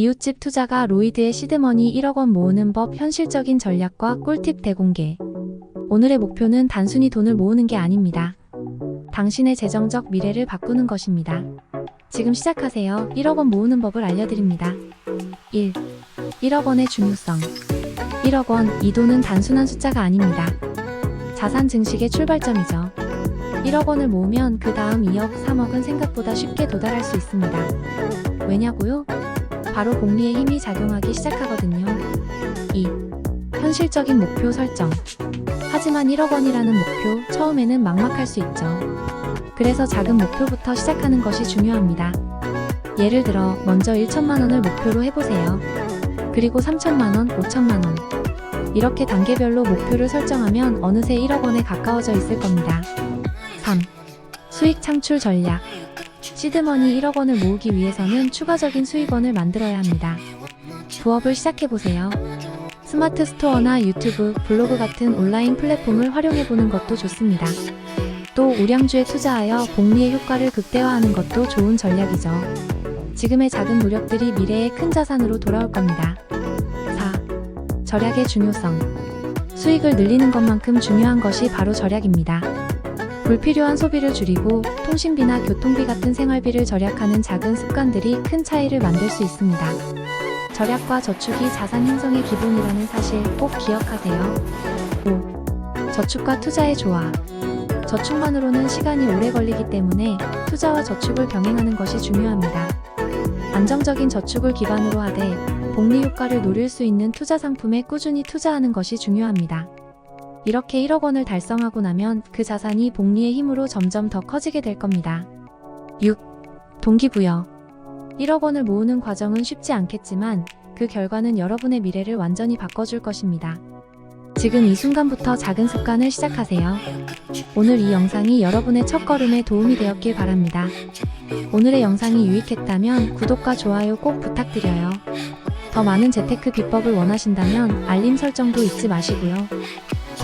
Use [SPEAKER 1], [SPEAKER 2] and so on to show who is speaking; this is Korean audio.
[SPEAKER 1] 이웃집 투자가 로이드의 시드머니 1억 원 모으는 법 현실적인 전략과 꿀팁 대공개. 오늘의 목표는 단순히 돈을 모으는 게 아닙니다. 당신의 재정적 미래를 바꾸는 것입니다. 지금 시작하세요. 1억 원 모으는 법을 알려드립니다. 1. 1억 원의 중요성. 1억 원, 이 돈은 단순한 숫자가 아닙니다. 자산 증식의 출발점이죠. 1억 원을 모으면 그 다음 2억, 3억은 생각보다 쉽게 도달할 수 있습니다. 왜냐고요? 바로 복리의 힘이 작용하기 시작하거든요. 2. 현실적인 목표 설정. 하지만 1억 원이라는 목표, 처음에는 막막할 수 있죠. 그래서 작은 목표부터 시작하는 것이 중요합니다. 예를 들어, 먼저 1천만 원을 목표로 해보세요. 그리고 3천만 원, 5천만 원. 이렇게 단계별로 목표를 설정하면 어느새 1억 원에 가까워져 있을 겁니다. 3. 수익 창출 전략. 시드머니 1억 원을 모으기 위해서는 추가적인 수익원을 만들어야 합니다. 부업을 시작해보세요. 스마트 스토어나 유튜브, 블로그 같은 온라인 플랫폼을 활용해보는 것도 좋습니다. 또 우량주에 투자하여 복리의 효과를 극대화하는 것도 좋은 전략이죠. 지금의 작은 노력들이 미래의 큰 자산으로 돌아올 겁니다. 4. 절약의 중요성. 수익을 늘리는 것만큼 중요한 것이 바로 절약입니다. 불필요한 소비를 줄이고 통신비나 교통비 같은 생활비를 절약하는 작은 습관들이 큰 차이를 만들 수 있습니다. 절약과 저축이 자산 형성의 기본이라는 사실 꼭 기억하세요. 5. 저축과 투자의 조화. 저축만으로는 시간이 오래 걸리기 때문에 투자와 저축을 병행하는 것이 중요합니다. 안정적인 저축을 기반으로 하되 복리 효과를 노릴 수 있는 투자 상품에 꾸준히 투자하는 것이 중요합니다. 이렇게 1억 원을 달성하고 나면 그 자산이 복리의 힘으로 점점 더 커지게 될 겁니다. 6. 동기부여. 1억 원을 모으는 과정은 쉽지 않겠지만 그 결과는 여러분의 미래를 완전히 바꿔줄 것입니다. 지금 이 순간부터 작은 습관을 시작하세요. 오늘 이 영상이 여러분의 첫걸음에 도움이 되었길 바랍니다. 오늘의 영상이 유익했다면 구독과 좋아요 꼭 부탁드려요. 더 많은 재테크 비법을 원하신다면 알림 설정도 잊지 마시고요.